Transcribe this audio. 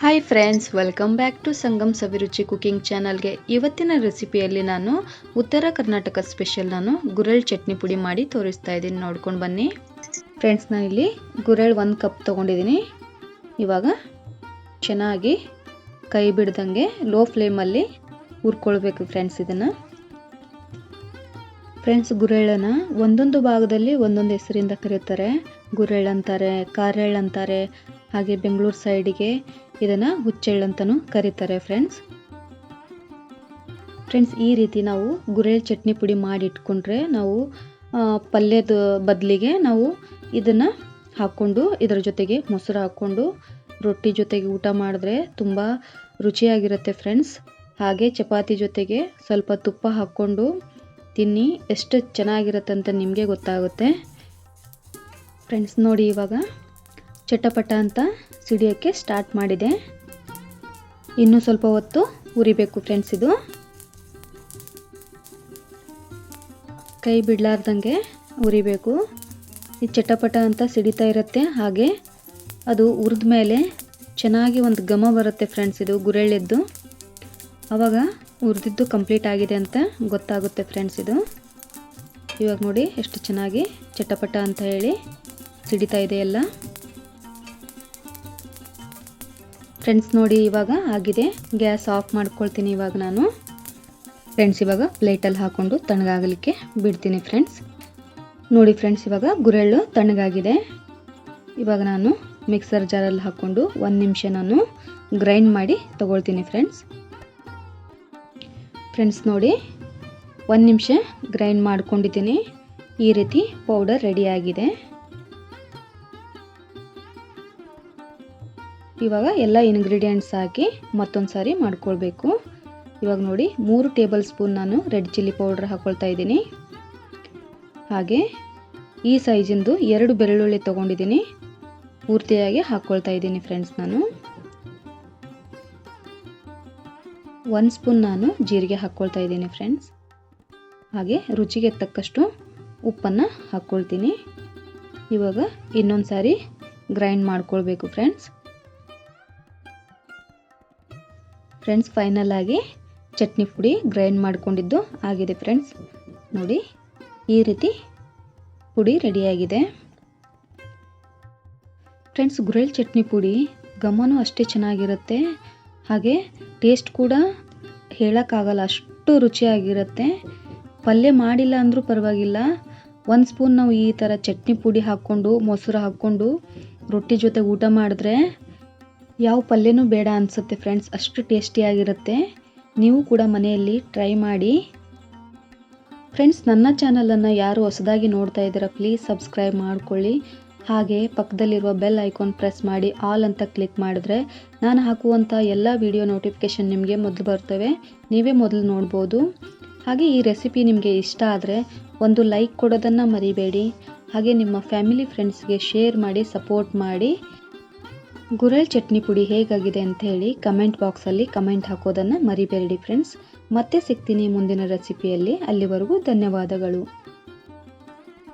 Hi friends welcome back to Sangam Saviruchi cooking ಚಾನಲ್ಗೆ ಇವತ್ತಿನ ರೆಸಿಪಿಯಲ್ಲಿ ನಾನು ಉತ್ತರ ಕರ್ನಾಟಕ ಸ್ಪೆಷಲ್ ನಾನು ಗುರೆಳ್ ಚಟ್ನಿ ಪುಡಿ ಮಾಡಿ ತೋರಿಸ್ತಾ ಇದ್ದೀನಿ. ನೋಡ್ಕೊಂಡು ಬನ್ನಿ. ಫ್ರೆಂಡ್ಸ್ ಇಲ್ಲಿ ಗುರೆಳ್ ಒಂದು ಕಪ್ ತೊಗೊಂಡಿದ್ದೀನಿ. ಇವಾಗ ಚೆನ್ನಾಗಿ ಕೈ ಬಿಡ್ದಂಗೆ ಲೋ ಫ್ಲೇಮಲ್ಲಿ ಹುರ್ಕೊಳ್ಬೇಕು ಫ್ರೆಂಡ್ಸ್ ಇದನ್ನು. ಫ್ರೆಂಡ್ಸ್ ಗುರೆಳ್ಳನ ಒಂದೊಂದು ಭಾಗದಲ್ಲಿ ಒಂದೊಂದು ಹೆಸರಿಂದ ಕರೀತಾರೆ. ಗುರೆಳ್ ಅಂತಾರೆ, ಕಾರೆಳ್ ಅಂತಾರೆ ಹಾಗೆ ಬೆಂಗಳೂರು ಸೈಡಿಗೆ ಇದನ್ನು ಹುಚ್ಚೆಳ್ಳು ಅಂತಲೂ ಕರೀತಾರೆ ಫ್ರೆಂಡ್ಸ್ ಫ್ರೆಂಡ್ಸ್ ಈ ರೀತಿ ನಾವು ಗುರೆಳ್ ಚಟ್ನಿ ಪುಡಿ ಮಾಡಿ ಇಟ್ಕೊಂಡ್ರೆ ನಾವು ಪಲ್ಯದ ಬದಲಿಗೆ ನಾವು ಇದನ್ನು ಹಾಕ್ಕೊಂಡು ಇದರ ಜೊತೆಗೆ ಮೊಸರು ಹಾಕ್ಕೊಂಡು ರೊಟ್ಟಿ ಜೊತೆಗೆ ಊಟ ಮಾಡಿದ್ರೆ ತುಂಬ ರುಚಿಯಾಗಿರುತ್ತೆ ಫ್ರೆಂಡ್ಸ್ ಹಾಗೆ ಚಪಾತಿ ಜೊತೆಗೆ ಸ್ವಲ್ಪ ತುಪ್ಪ ಹಾಕ್ಕೊಂಡು ತಿನ್ನಿ, ಎಷ್ಟು ಚೆನ್ನಾಗಿರುತ್ತೆ ಅಂತ ನಿಮಗೆ ಗೊತ್ತಾಗುತ್ತೆ. ಫ್ರೆಂಡ್ಸ್ ನೋಡಿ ಇವಾಗ. ಚಟಪಟ ಅಂತ ಸಿಡಿಯೋಕ್ಕೆ ಸ್ಟಾರ್ಟ್ ಮಾಡಿದೆ. ಇನ್ನೂ ಸ್ವಲ್ಪ ಹೊತ್ತು ಉರಿಬೇಕು ಫ್ರೆಂಡ್ಸ್ ಇದು. ಕೈ ಬಿಡಲಾರ್ದಂಗೆ ಉರಿಬೇಕು. ಈ ಚಟಪಟ ಅಂತ ಸಿಡಿತಾ ಇರುತ್ತೆ, ಹಾಗೆ ಅದು ಉರಿದ ಮೇಲೆ ಚೆನ್ನಾಗಿ ಒಂದು ಘಮ ಬರುತ್ತೆ ಫ್ರೆಂಡ್ಸ್ ಇದು ಗುರೆಳ್ಳಿದ್ದು. ಆವಾಗ ಉರಿದಿದ್ದು ಕಂಪ್ಲೀಟ್ ಆಗಿದೆ ಅಂತ ಗೊತ್ತಾಗುತ್ತೆ ಫ್ರೆಂಡ್ಸ್ ಇದು. ಇವಾಗ ನೋಡಿ ಎಷ್ಟು ಚೆನ್ನಾಗಿ ಚಟಪಟ ಅಂತ ಹೇಳಿ ಸಿಡಿತಾ ಇದೆ ಎಲ್ಲ. ಫ್ರೆಂಡ್ಸ್ ನೋಡಿ ಇವಾಗ ಆಗಿದೆ. ಗ್ಯಾಸ್ ಆಫ್ ಮಾಡ್ಕೊಳ್ತೀನಿ ಇವಾಗ ನಾನು. ಫ್ರೆಂಡ್ಸ್, ಇವಾಗ ಪ್ಲೇಟಲ್ಲಿ ಹಾಕ್ಕೊಂಡು ತಣ್ಣಗಾಗಲಿಕ್ಕೆ ಬಿಡ್ತೀನಿ ಫ್ರೆಂಡ್ಸ್. ನೋಡಿ ಫ್ರೆಂಡ್ಸ್, ಇವಾಗ ಗುರೆಳ್ಳು ತಣ್ಣಗಾಗಿದೆ. ಇವಾಗ ನಾನು ಮಿಕ್ಸರ್ ಜಾರಲ್ಲಿ ಹಾಕ್ಕೊಂಡು ಒಂದು ನಿಮಿಷ ನಾನು ಗ್ರೈಂಡ್ ಮಾಡಿ ತಗೊಳ್ತೀನಿ ಫ್ರೆಂಡ್ಸ್. ಫ್ರೆಂಡ್ಸ್, ನೋಡಿ ಒಂದು ನಿಮಿಷ ಗ್ರೈಂಡ್ ಮಾಡ್ಕೊಂಡಿದ್ದೀನಿ. ಈ ರೀತಿ ಪೌಡರ್ ರೆಡಿಯಾಗಿದೆ ಇವಾಗ ಎಲ್ಲ ಇಂಗ್ರೀಡಿಯೆಂಟ್ಸ್ ಹಾಕಿ ಮತ್ತೊಂದು ಸಾರಿ ಮಾಡ್ಕೊಳ್ಬೇಕು. ಇವಾಗ ನೋಡಿ, ಮೂರು ಟೇಬಲ್ ಸ್ಪೂನ್ ನಾನು ರೆಡ್ ಚಿಲ್ಲಿ ಪೌಡ್ರ್ ಹಾಕ್ಕೊಳ್ತಾ ಇದ್ದೀನಿ. ಹಾಗೆ ಈ ಸೈಜಿಂದು ಎರಡು ಬೆಳ್ಳುಳ್ಳಿ ತೊಗೊಂಡಿದ್ದೀನಿ. ಪೂರ್ತಿಯಾಗಿ ಹಾಕ್ಕೊಳ್ತಾ ಇದ್ದೀನಿ ಫ್ರೆಂಡ್ಸ್ ನಾನು. ಒಂದು ಸ್ಪೂನ್ ನಾನು ಜೀರಿಗೆ ಹಾಕ್ಕೊಳ್ತಾ ಇದ್ದೀನಿ ಫ್ರೆಂಡ್ಸ್ ಹಾಗೆ ರುಚಿಗೆ ತಕ್ಕಷ್ಟು ಉಪ್ಪನ್ನು ಹಾಕ್ಕೊಳ್ತೀನಿ ಇವಾಗ ಇನ್ನೊಂದು ಸಾರಿ ಗ್ರೈಂಡ್ ಮಾಡ್ಕೊಳ್ಬೇಕು ಫ್ರೆಂಡ್ಸ್ ಫ್ರೆಂಡ್ಸ್ ಫೈನಲ್ ಆಗಿ ಚಟ್ನಿ ಪುಡಿ ಗ್ರೈಂಡ್ ಮಾಡಿಕೊಂಡಿದ್ದು ಆಗಿದೆ ಫ್ರೆಂಡ್ಸ್. ನೋಡಿ, ಈ ರೀತಿ ಪುಡಿ ರೆಡಿಯಾಗಿದೆ ಫ್ರೆಂಡ್ಸ್ ಗುರೆಳ್ ಚಟ್ನಿ ಪುಡಿ ಘಮನೂ ಅಷ್ಟೇ ಚೆನ್ನಾಗಿರುತ್ತೆ. ಹಾಗೆ ಟೇಸ್ಟ್ ಕೂಡ ಹೇಳೋಕ್ಕಾಗಲ್ಲ, ಅಷ್ಟು ರುಚಿಯಾಗಿರುತ್ತೆ. ಪಲ್ಯ ಮಾಡಿಲ್ಲ ಅಂದರೂ ಪರವಾಗಿಲ್ಲ. ಒಂದು ಸ್ಪೂನ್ ನಾವು ಈ ಥರ ಚಟ್ನಿ ಪುಡಿ ಹಾಕ್ಕೊಂಡು, ಮೊಸರು ಹಾಕ್ಕೊಂಡು, ರೊಟ್ಟಿ ಜೊತೆ ಊಟ ಮಾಡಿದ್ರೆ ಯಾವ ಪಲ್ಯನೂ ಬೇಡ ಅನಿಸುತ್ತೆ ಫ್ರೆಂಡ್ಸ್ ಅಷ್ಟು ಟೇಸ್ಟಿಯಾಗಿರುತ್ತೆ ನೀವು ಕೂಡ ಮನೆಯಲ್ಲಿ ಟ್ರೈ ಮಾಡಿ. ಫ್ರೆಂಡ್ಸ್ ನನ್ನ ಚಾನಲನ್ನು ಯಾರು ಹೊಸದಾಗಿ ನೋಡ್ತಾ ಇದ್ದೀರಾ ಪ್ಲೀಸ್ ಸಬ್ಸ್ಕ್ರೈಬ್ ಮಾಡ್ಕೊಳ್ಳಿ. ಹಾಗೆ ಪಕ್ಕದಲ್ಲಿರುವ ಬೆಲ್ ಐಕಾನ್ ಪ್ರೆಸ್ ಮಾಡಿ ಆಲ್ ಅಂತ ಕ್ಲಿಕ್ ಮಾಡಿದ್ರೆ ನಾನು ಹಾಕುವಂಥ ಎಲ್ಲ ವಿಡಿಯೋ ನೋಟಿಫಿಕೇಷನ್ ನಿಮಗೆ ಮೊದಲು ಬರ್ತವೆ. ನೀವೇ ಮೊದಲು ನೋಡ್ಬೋದು. ಹಾಗೆ ಈ ರೆಸಿಪಿ ನಿಮಗೆ ಇಷ್ಟ ಆದರೆ ಒಂದು ಲೈಕ್ ಕೊಡೋದನ್ನು ಮರಿಬೇಡಿ. ಹಾಗೆ ನಿಮ್ಮ ಫ್ಯಾಮಿಲಿ ಫ್ರೆಂಡ್ಸ್ಗೆ ಶೇರ್ ಮಾಡಿ ಸಪೋರ್ಟ್ ಮಾಡಿ. ಗುರೆಳ್ ಚಟ್ನಿ ಪುಡಿ ಹೇಗಾಗಿದೆ ಅಂತ ಹೇಳಿ ಕಮೆಂಟ್ ಬಾಕ್ಸಲ್ಲಿ ಕಮೆಂಟ್ ಹಾಕೋದನ್ನು ಮರಿಬೇಡಿ ಫ್ರೆಂಡ್ಸ್ ಮತ್ತೆ ಸಿಗ್ತೀನಿ ಮುಂದಿನ ರೆಸಿಪಿಯಲ್ಲಿ ಅಲ್ಲಿವರೆಗೂ ಧನ್ಯವಾದಗಳು.